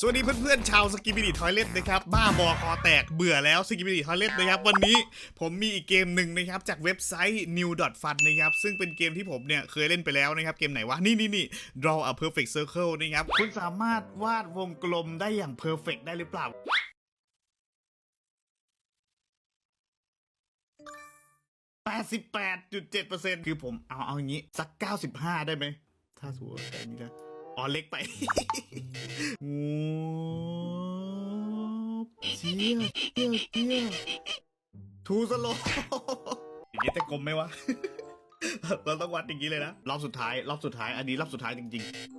สวัสดีเพื่อนๆชาวสกิบิลิทอยเล็ตนะครับบ้าบอคอแตกเบื่อแล้วสกิบิลิทอยเล็ตนะครับวันนี้ผมมีอีกเกมหนึ่งนะครับจากเว็บไซต์ new.fun นะครับซึ่งเป็นเกมที่ผมเนี่ยเคยเล่นไปแล้วนะครับเกมไหนวะนี่นี่นี่ draw a perfect circle นะครับคุณสามารถวาดวงกลมได้อย่าง perfect ได้หรือเปล่า88.7%คือผมเอาเอาอย่างนี้สัก 95 ได้ไหมถ้าสมมติว่าแบบนี้นะ อ๋อเล็กไปโอ้เชี่ยเชี่ยเชี่ยทูสโลอย่างนี้จะกลมไหมวะ เราต้องวัดอย่างนี้เลยนะ รอบสุดท้าย รอบสุดท้าย อันนี้รอบสุดท้ายจริง ๆ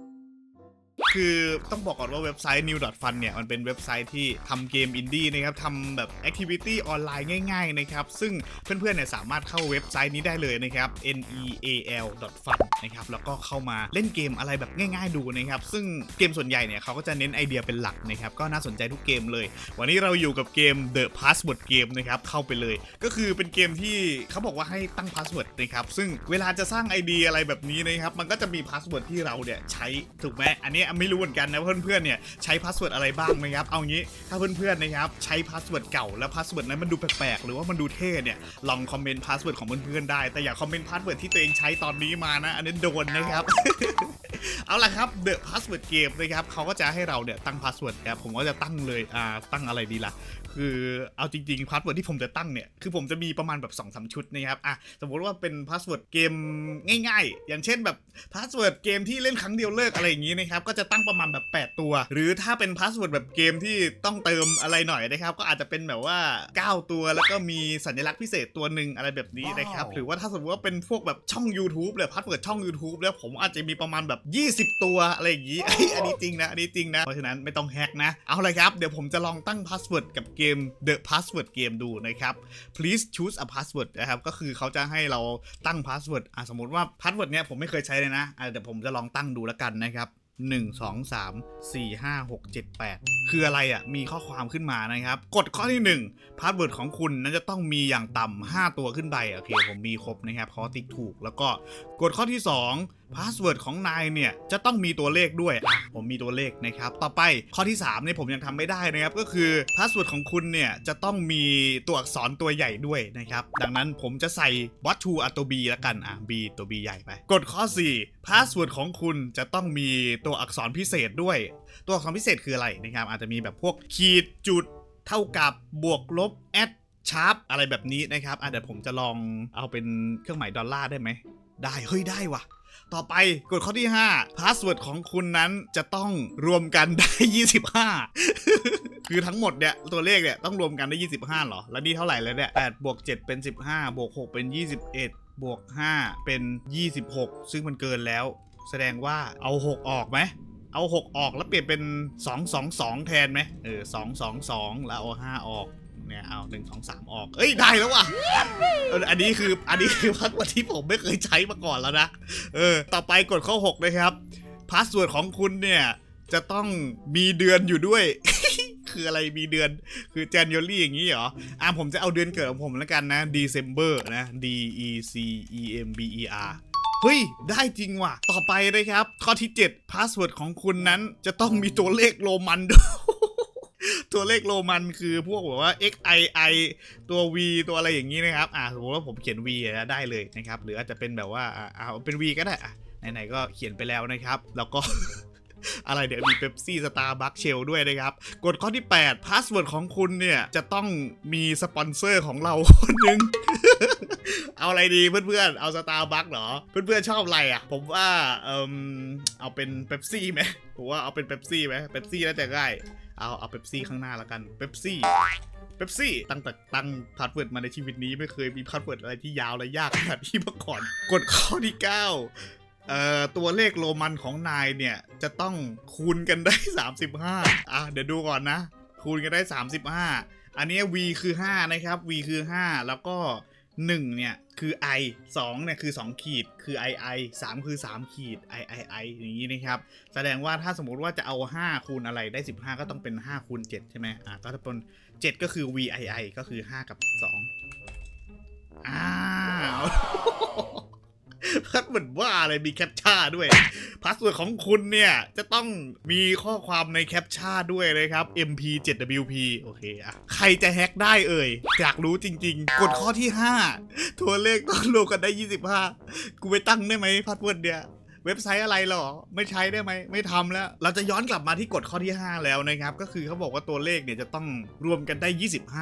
คือต้องบอกก่อนว่าเว็บไซต์ new.fun เนี่ย มันเป็นเว็บไซต์ที่ทำเกมอินดี้นะครับทำแบบ activity ออนไลน์ง่าย ๆ นะครับ ซึ่งเพื่อนๆเนี่ยสามารถเข้าเว็บไซต์นี้ได้เลยนะครับ neal.fun นะครับ แล้วก็เข้ามาเล่นเกมอะไรแบบง่าย ๆ ดูนะครับ ซึ่งเกมส่วนใหญ่เนี่ยเขาก็จะเน้นไอเดียเป็นหลักนะครับ ก็น่าสนใจทุกเกมเลย วันนี้เราอยู่กับเกม The Password Game นะครับ เข้าไปเลย ก็คือเป็นเกมที่เขาบอกว่าให้ตั้งพาสเวิร์ดนะครับ ซึ่งเวลาจะสร้างไอเดียอะไรแบบนี้นะครับ มันก็จะมีพาสเวิร์ดที่เราเนี่ยใช้ถูกไหมอันนี้ไม่รู้เหมือนกันนะเพื่อนๆเนี่ยใช้พาสเวิร์ดอะไรบ้างนะครับเอางี้ถ้าเพื่อนๆนะครับใช้พาสเวิร์ดเก่าแล้วพาสเวิร์ดนั้นมันดูแปลกๆหรือว่ามันดูเท่เนี่ยลองคอมเมนต์พาสเวิร์ดของเพื่อนๆได้แต่อย่าคอมเมนต์พาสเวิร์ดที่ตัวเองใช้ตอนนี้มานะ อันนี้โดนนะครับเอาล่ะครับ The Password Game นะครับเขาก็จะให้เราเนี่ยตั้งพาสเวิร์ดครับผมก็จะตั้งเลยอ่าตั้งอะไรดีล่ะ คือเอาจริงๆพาสเวิร์ดที่ผมจะตั้งเนี่ยคือผมจะมีประมาณแบบ2อสชุดนะครับอะสมมติว่าเป็นพาสเวิร์ดเกมง่าย ๆ อย่างเช่นแบบพาสเวิร์ดเกมที่เล่นครั้งเดียวเลิกอะไรอย่างนี้นะครับก็จะตั้งประมาณแบบ 8 ตัว หรือถ้าเป็นพาสเวิร์ดแบบเกมที่ต้องเติมอะไรหน่อยนะครับก็อาจจะเป็นแบบว่า 9 ตัวแล้วก็มีสัญลักษณ์พิเศษตัวหนึ่งอะไรแบบนี้นะครับหรือว่าถ้าสมมติว่าเป็นพวกแบบช่อง YouTube เลยพาสเวิร์ดช่อง YouTube แล้วผมอาจจะมีประมาณแบบ20 ตัวอะไรอย่างนี้อันนี้จริงนะอันนี้จริงนะ เพราะฉะนั้นไม่ต้องแฮกนะ เอาเลยครับ เดี๋ยวผมจะลองตั้งพาสเวิร์ดกับเกม The Password Game ดูนะครับ please choose a password นะครับ ก็คือเขาจะให้เราตั้งพาสเวิร์ดอะสมมติว่าพาสเวิร์ดเนี้ยผมไม่เคยใช้เลยนะอะเดี๋ยวผมจะลองตั้งดูแล้วกันนะครับ 1 2 3 4 5 6 7 8 คืออะไรอะ มีข้อความขึ้นมานะครับกฎข้อที่ 1 พาสเวิร์ดของคุณนั้นจะต้องมีอย่างต่ำ5ตัวขึ้นไป โอเค ผมมีครบนะครับเขาติ๊กถูก แล้วก็กฎข้อที่ 2 พาสเวิร์ดของนายเนี่ย จะต้องมีตัวเลขด้วย อะ ผมมีตัวเลขนะครับ ต่อไปข้อที่3เนี่ยผมยังทำไม่ได้นะครับ ก็คือพาสเวิร์ดของคุณเนี่ยจะต้องมีตัวอักษรตัวใหญ่ด้วยนะครับ ดังนั้นผมจะใส่ what to อัตัว b แล้วกัน อะ b ตัว b ใหญ่ไปกฎข้อ4พาสเวิร์ดของคุณจะต้องมีตัวอักษรพิเศษด้วย ตัวอักษรพิเศษคืออะไรนะครับ อาจจะมีแบบพวกขีดจุดเท่ากับบวกลบแอดชาร์ปอะไรแบบนี้นะครับอะเดี๋ยวผมจะลองเอาเป็นเครื่องหมายดอลลาร์ได้ไหม ได้ เฮ้ย ได้วะต่อไปกฎข้อที่5พาสเวิร์ดของคุณนั้นจะต้องรวมกันได้ 25 คือทั้งหมดเนี่ย ตัวเลขเนี่ย ต้องรวมกันได้ 25เหรอ แล้วนี่เท่าไหร่แล้วเนี่ย8บวก7เป็น 15 บวก 6 เป็น 21 บวก 5 เป็น 26 ซึ่งมันเกินแล้ว แสดงว่าเอา 6 ออกไหมเอา 6 ออกแล้วเปลี่ยนเป็น 2 2 2 แทนไหมเออ 2 2 2 แล้วเอา 5 ออกเนี่ยเอา1 2 3ออกเอ้ยได้แล้วว่ะอันนี้คืออันนี้คือพักวันที่ผมไม่เคยใช้มาก่อนแล้วนะเออต่อไปกดข้อ 6 นะครับพาสเวิร์ดของคุณเนี่ยจะต้องมีเดือนอยู่ด้วย คืออะไรมีเดือนคือ January อย่างนี้เหรออะผมจะเอาเดือนเกิดของผมแล้วกันนะ December นะ D E C E M B E R เฮ้ย ได้จริงว่ะ ต่อไปนะครับ ข้อที่7พาสเวิร์ดของคุณนั้นจะต้องมีตัวเลขโรมันด้วยตัวเลขโรมันคือพวกแบบว่า x i i ตัว v ตัวอะไรอย่างนี้นะครับ อ่าสมมติว่าผมเขียน v ได้เลยนะครับ หรืออาจจะเป็นแบบว่า อ่าเอาเป็น v ก็ได้อะไหนๆก็เขียนไปแล้วนะครับ แล้วก็ อะไรเดี๋ยวมีเ e ปซี่สตาร์บัคเชลด้วยนะครับ กฎข้อที่8พาสเวิร์ดของคุณเนี่ย จะต้องมีสปอนเซอร์ของเราคนหนึ่งเอาอะไรดีเพื่อนๆ เอาสตาร์บัคเหรอ เพื่อนๆ ชอบอะไรอะ ผมว่าเอมเอาเป็นเ e ปซี่ไหมผมว่าเอาเป็นเ e ปซี่ไหมเ e ปซี่น่าจะง่ายเอาเอาเ e ปซี่ข้างหน้าล้วกันเ e ปซี่เ e ปซี่ตั้งแต่ตั้งพาสเวิร์ดมาในชีวิตนี้ไม่เคยมีพาสเวิร์ดอะไรที่ยาวและยากขนาดนี้มาก่อนกฎข้อที่ 9 เอ่อตัวเลขโรมันของนายเนี่ย จะต้องคูณกันได้ 35 อะ เดี๋ยวดูก่อนนะ คูณกันได้ 35 อันนี้ v คือ 5 นะครับ v คือ 5 แล้วก็ 1 เนี่ย คือ i 2 เนี่ย คือ 2 ขีด คือ i i 3 คือ 3 ขีด i i i อย่างนี้นะครับ แสดงว่าถ้าสมมติว่าจะเอา 5 คูณอะไรได้ 15 ก็ต้องเป็น 5 คูณ 7 ใช่ไหมอะก็จะเป็น 7 ก็คือ v i i ก็คือ 5 กับ 2 อ้าว พัดเหมือนว่าอะไรมีแคปชั่นด้วยพาสเวิร์ดของคุณเนี่ย จะต้องมีข้อความในแคปชั่นด้วยนะครับ mp7wp โอเคอะใครจะแฮ็กได้เอ่ย อยากรู้จริง ๆ กดข้อที่ 5 ตัวเลขต้องรวมกันได้ 25 กูไปตั้งได้ไหมพาสเวิร์ดเนี่ยเว็บไซต์อะไรหรอ ไม่ใช้ได้ไหม ไม่ทำแล้ว เราจะย้อนกลับมาที่กฎข้อที่ 5 แล้วนะครับ ก็คือเขาบอกว่าตัวเลขเนี่ยจะต้องรวมกันได้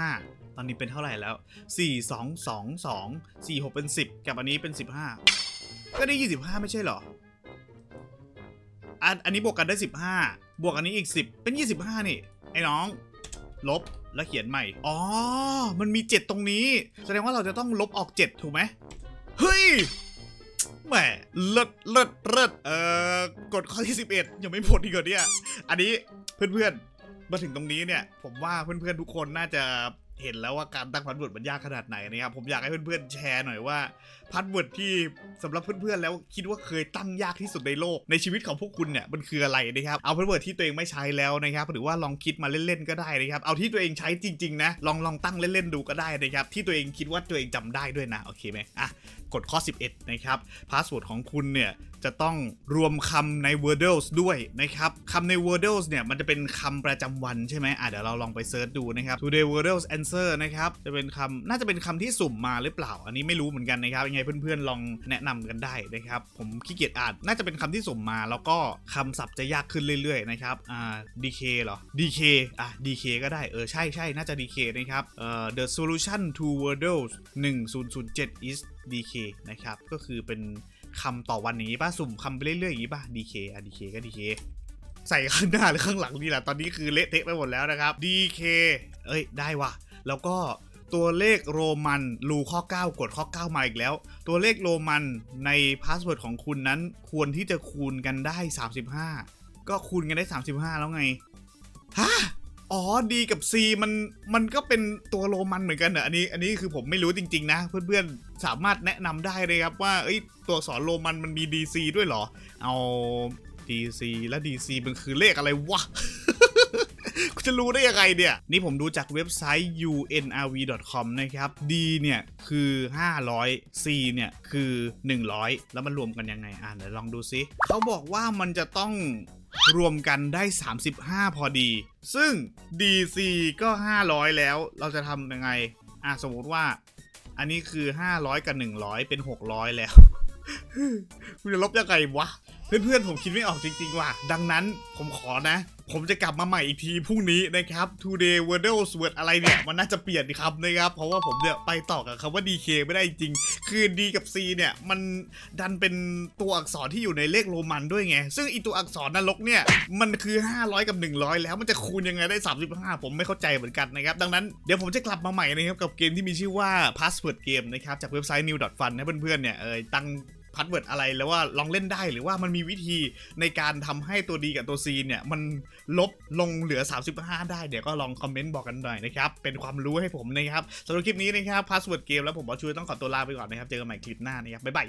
25 ตอนนี้เป็นเท่าไหร่แล้ว 4 2 2 2 4 6 เป็น 10 กับอันนี้เป็น 15 ก็ได้ 25 ไม่ใช่เหรอ อันอันนี้บวกกันได้ 15 บวกอันนี้อีก 10 เป็น 25 นี่ ไอ้น้อง ลบแล้วเขียนใหม่ อ๋อ มันมี 7 ตรงนี้ แสดงว่าเราจะต้องลบออก 7 ถูกไหม เฮ้ย แหม เลิศเลิศเลิศเอ่อกฎข้อที่ 11 ยังไม่หมดอีกเหรอเนี่ย อันนี้เพื่อนๆ มาถึงตรงนี้เนี่ย ผมว่าเพื่อนๆ ทุกคนน่าจะ เห็นแล้วว่าการตั้งพาสเวิร์ดมันยากขนาดไหนนะครับผมอยากให้เพื่อนๆแชร์หน่อยว่าพาสเวิร์ดที่สำหรับเพื่อนๆแล้วคิดว่าเคยตั้งยากที่สุดในโลกในชีวิตของพวกคุณเนี่ยมันคืออะไรนะครับเอาพาสเวิร์ดที่ตัวเองไม่ใช้แล้วนะครับหรือว่าลองคิดมาเล่นๆก็ได้นะครับเอาที่ตัวเองใช้จริงๆนะลองลองตั้งเล่นๆดูก็ได้นะครับที่ตัวเองคิดว่าตัวเองจำได้ด้วยนะโอเคไหมอะกฎข้อ 11 นะครับพาสเวิร์ดของคุณเนี่ยจะต้องรวมคำใน Wordles ด้วยนะครับคำใน Wordles เนี่ยมันจะเป็นคำประจำวันใช่ไหมอะเดี๋ยวเราลองไปเซิร์ชดูนะครับ Today Wordles Answer นะครับจะเป็นคำน่าจะเป็นคำที่สุ่มมาหรือเปล่า อันนี้ไม่รู้เหมือนกันนะครับยังไงเพื่อนๆลองแนะนำกันได้นะครับ ผมขี้เกียจอ่านน่าจะเป็นคำที่สุ่มมา แล้วก็คำศัพท์จะยากขึ้นเรื่อยๆนะครับอ่า DK เหรอ DK อะ DK ก็ได้เออใช่ใช่น่าจะ DK นะครับเอ่อ The solution to Wordles 1007 is DK นะครับ ก็คือเป็นคำต่อวันอย่างนี้ป่ะ สุ่มคำไปเรื่อยๆอย่างนี้ป่ะ DK อะ DK ก็ DK ใส่ข้างหน้าหรือข้างหลังนี่แหละ ตอนนี้คือเละเทะไปหมดแล้วนะครับ DK เอ้ย ได้ว่ะ แล้วก็ตัวเลขโรมันรูข้อ 9 กดข้อ 9 มาอีกแล้ว ตัวเลขโรมันในพาสเวิร์ดของคุณนั้นควรที่จะคูณกันได้ 35 ก็คูณกันได้ 35 แล้วไง ฮะ อ๋อ D กับ C มันมันก็เป็นตัวโรมันเหมือนกันเหรออันนี้อันนี้คือผมไม่รู้จริงๆนะ เพื่อนๆสามารถแนะนำได้เลยครับว่าเอ้ยตัวอักษรโรมันมันมี DC ด้วยเหรอ เอา DC และ DC มันคือเลขอะไรวะ กูจะรู้ได้ยังไงเนี่ย นี่ผมดูจากเว็บไซต์ unrv.com นะครับ D เนี่ยคือ 500 C เนี่ยคือ 100 แล้วมันรวมกันยังไงอ่านเดี๋ยวลองดูซิเขาบอกว่ามันจะต้อง รวมกันได้ 35 พอดี ซึ่ง DC ก็ 500 แล้วเราจะทำยังไง อะ สมมติว่า อันนี้คือ 500 กับ 100 เป็น 600 แล้วคุณจะลบยังไงวะ เพื่อนๆผมคิดไม่ออกจริงๆว่ะ ดังนั้นผมขอนะ ผมจะกลับมาใหม่อีกทีพรุ่งนี้นะครับ today w o r d l s word อะไรเนี่ย มันน่าจะเปลี่ยนคำนะครับ เพราะว่าผมเนี่ยไปต่อกับคำว่า dk ไม่ได้จริง คือ d กับ c เนี่ย มันดันเป็นตัวอักษรที่อยู่ในเลขโรมันด้วยไง ซึ่งอีตัวอักษรนรกเนี่ย มันคือ 500 กับ 100 แล้วมันจะคูณยังไงได้ 35 ผมไม่เข้าใจเหมือนกันนะครับ ดังนั้นเดี๋ยวผมจะกลับมาใหม่นะครับกับเกมที่มีชื่อว่า password game นะครับจากเว็บไซต์ new.fun นะเพื่อนๆเนี่ยเออตั้ง พาสเวิร์ดอะไรแล้วว่าลองเล่นได้หรือว่ามันมีวิธีในการทำให้ตัวดีกับตัวซีเนี่ย มันลบลงเหลือ 35 ได้เดี๋ยวก็ลองคอมเมนต์บอกกันหน่อยนะครับ เป็นความรู้ให้ผมนะครับสำหรับคลิปนี้นะครับพาสเวิร์ดเกมแล้วผมบอชูต้องขอตัวลาไปก่อนนะครับ เจอกันใหม่คลิปหน้านะครับบ๊ายบาย